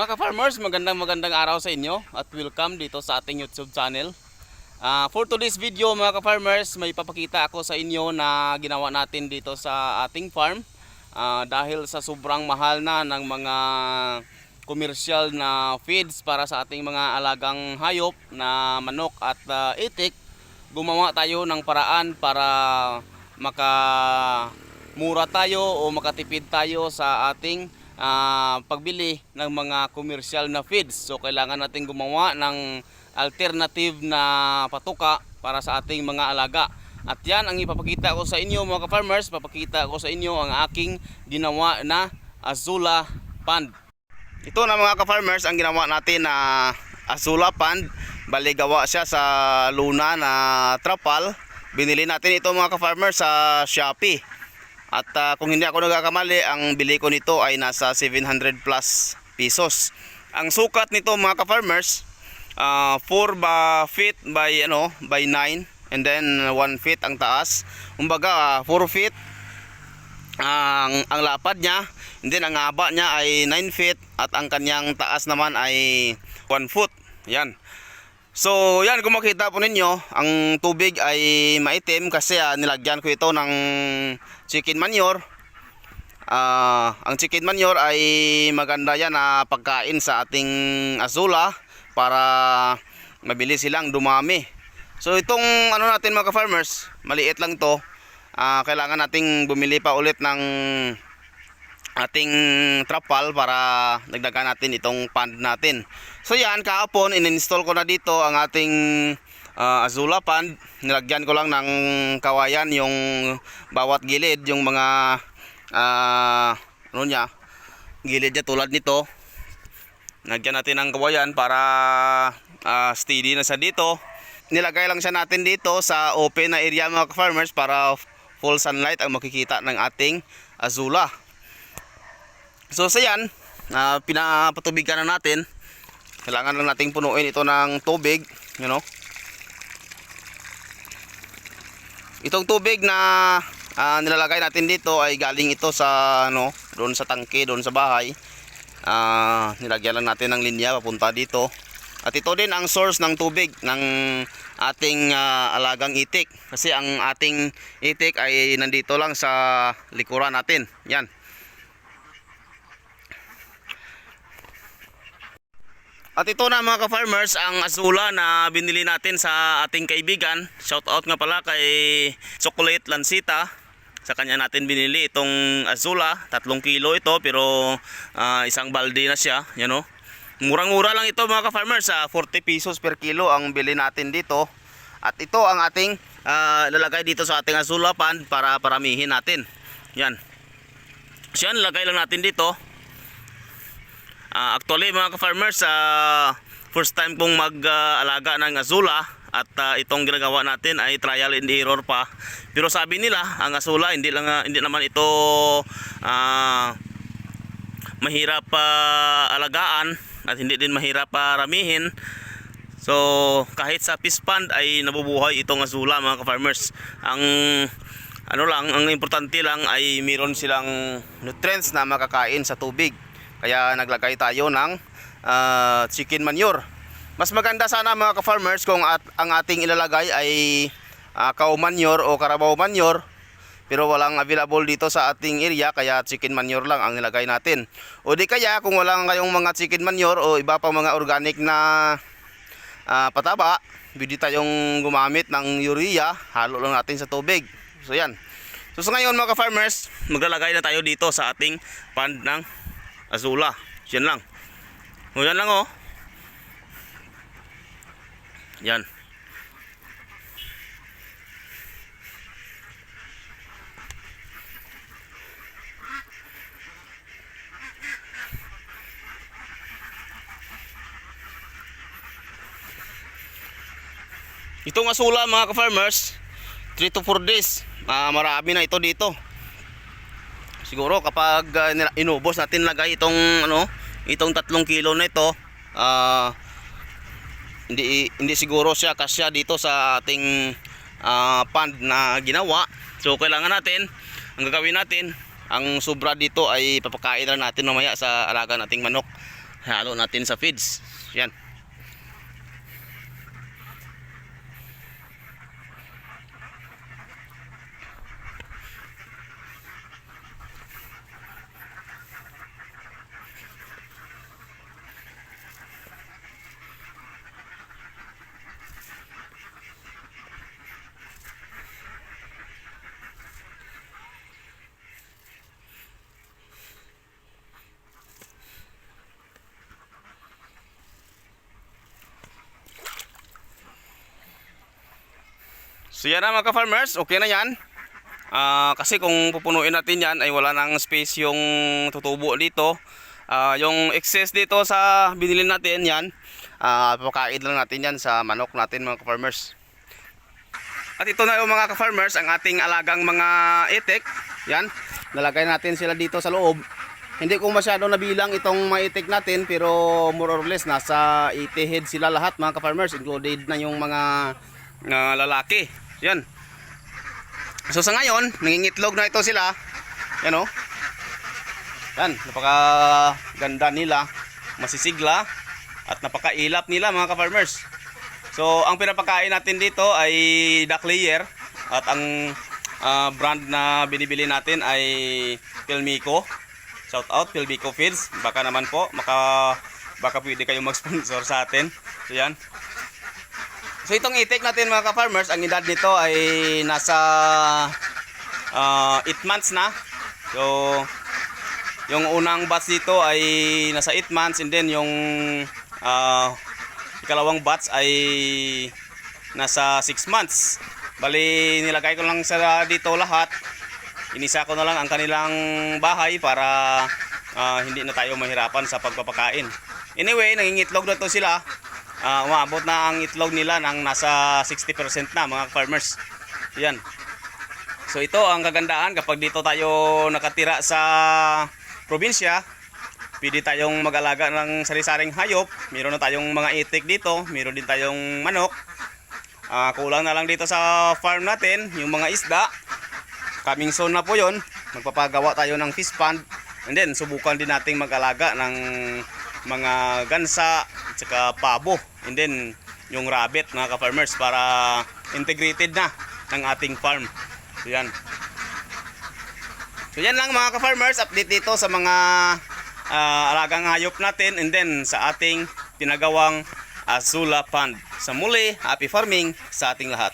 Mga ka-farmers, magandang magandang araw sa inyo at welcome dito sa ating YouTube channel. Ah, for today's video mga ka-farmers, may papakita ako sa inyo na ginawa natin dito sa ating farm. Ah, dahil sa sobrang mahal na ng mga commercial na feeds para sa ating mga alagang hayop na manok at ah, itik, gumawa tayo ng paraan para maka mura tayo o makatipid tayo sa ating ah, pagbili ng mga commercial na feeds. So kailangan natin gumawa ng alternative na patuka para sa ating mga alaga. At yan ang ipapakita ko sa inyo mga ka-farmers, papakita ko sa inyo ang aking ginawa na Azula Pond. Ito na mga ka-farmers ang ginawa natin na Azula Pond. Bali gawa siya sa luna na trapal. Binili natin ito mga ka-farmers sa Shopee. At ah, kung hindi ako nagkakamali, ang bili ko nito ay nasa 700 plus pesos. Ang sukat nito mga ka-farmers, ah, 4 ba feet by ano, by 9 and then 1 feet ang taas. Kumbaga 4 feet ang ang lapad niya, and then ang haba niya ay 9 feet at ang kanyang taas naman ay 1 foot. Yan. So, yan kung makita po ninyo, ang tubig ay maitim kasi ah, nilagyan ko ito ng chicken manure. Ah, ang chicken manure ay maganda yan na pagkain sa ating azula para mabilis silang dumami. So itong ano natin mga farmers, maliit lang to. Ah, kailangan nating bumili pa ulit ng ating trapal para dagdagan natin itong pond natin. So yan, kahapon in-install ko na dito ang ating ah, Azula pond. Nilagyan ko lang ng kawayan yung bawat gilid, yung mga ah, ano niya, gilid niya tulad nito. Nagyan natin ng kawayan para ah, steady na sa dito. Nilagay lang siya natin dito sa open na area mga farmers para full sunlight ang makikita ng ating azula. So sa yan, na pinapatubigan na natin. Kailangan lang nating punuin ito ng tubig, you know. Itong tubig na ah, nilalagay natin dito ay galing ito sa ano, doon sa tangke, doon sa bahay. Ah, nilagyan lang natin ng linya papunta dito. At ito din ang source ng tubig ng ating ah, alagang itik. Kasi ang ating itik ay nandito lang sa likuran natin. Yan. At ito na mga ka-farmers, ang azula na binili natin sa ating kaibigan. Shout out nga pala kay Chocolate Lansita. Sa kanya natin binili itong azula. Tatlong kilo ito pero ah, isang balde na siya. Yan o. Murang-mura lang ito mga ka-farmers. ah, 40 pesos per kilo ang bili natin dito. At ito ang ating ah, lalagay dito sa ating azula pan para paramihin natin. Yan. So yan, lagay lang natin dito. Ah, actually mga ka-farmers, ah, first time kong mag-alaga ng azula at ah, itong ginagawa natin ay trial and error pa. Pero sabi nila, ang azula hindi lang ah, hindi naman ito ah, mahirap pa alagaan at hindi din mahirap paramihin. So, kahit sa fish pond ay nabubuhay itong azula mga ka-farmers. Ang ano lang, ang importante lang ay meron silang nutrients na makakain sa tubig. Kaya naglagay tayo ng ah, chicken manure. Mas maganda sana mga ka-farmers kung at, ang ating ilalagay ay ah, cow manure o carabao manure. Pero walang available dito sa ating area kaya chicken manure lang ang nilagay natin. O di kaya kung walang kayong mga chicken manure o iba pang mga organic na ah, pataba, pwede tayong gumamit ng urea, halo lang natin sa tubig. So yan. So sa ngayon mga ka-farmers, maglalagay na tayo dito sa ating pond ng azula. Yan lang. O yan lang oh. Yan. Itong asula mga ka-farmers, 3 to 4 days, ah, marami na ito dito. Siguro kapag nila- inubos natin lagay itong ano, itong tatlong kilo na ito, ah, hindi hindi siguro siya kasya dito sa ating ah, pond na ginawa. So kailangan natin, ang gagawin natin, ang sobra dito ay papakain lang natin mamaya sa alaga nating manok. halo natin sa feeds. Yan. So yan na mga ka-farmers, okay na yan. Ah, kasi kung pupunuin natin yan ay wala nang space yung tutubo dito. Ah, yung excess dito sa binili natin yan, ah, papakain lang natin yan sa manok natin mga ka-farmers. At ito na yung mga ka-farmers, ang ating alagang mga itik. Yan, nalagay natin sila dito sa loob. Hindi ko masyado nabilang itong mga itik natin pero more or less nasa 80 head sila lahat mga ka-farmers included na yung mga ah, lalaki. Yan. So sa ngayon, nangingitlog na ito sila. Yan o. Yan, napaka ganda nila, masisigla at napakailap nila mga ka-farmers. So ang pinapakain natin dito ay duck layer at ang ah, brand na binibili natin ay Pilmico. Shout out Pilmico Feeds. Baka naman po maka baka pwede kayong mag-sponsor sa atin. So yan. So itong itik natin mga ka-farmers, ang edad nito ay nasa 8 months na. So yung unang batch dito ay nasa 8 months and then yung ah, ikalawang batch ay nasa 6 months. Bali nilagay ko lang sa dito lahat. Inisa ko na lang ang kanilang bahay para ah, hindi na tayo mahirapan sa pagpapakain. Anyway, nangingitlog na to sila. Ah, umabot na ang itlog nila ng nasa 60% na mga farmers. Yan. So ito ang kagandahan kapag dito tayo nakatira sa probinsya, pwede tayong mag-alaga ng sari-saring hayop. Meron na tayong mga itik dito, meron din tayong manok. Ah, kulang na lang dito sa farm natin yung mga isda. Coming soon na po 'yon. Magpapagawa tayo ng fish pond. And then subukan din nating mag-alaga ng mga gansa at saka pabo. And then yung rabbit mga ka-farmers para integrated na ng ating farm. So yan. So yan lang mga ka-farmers, update dito sa mga ah, alagang hayop natin and then sa ating tinagawang Azula Pond. Sa muli, happy farming sa ating lahat.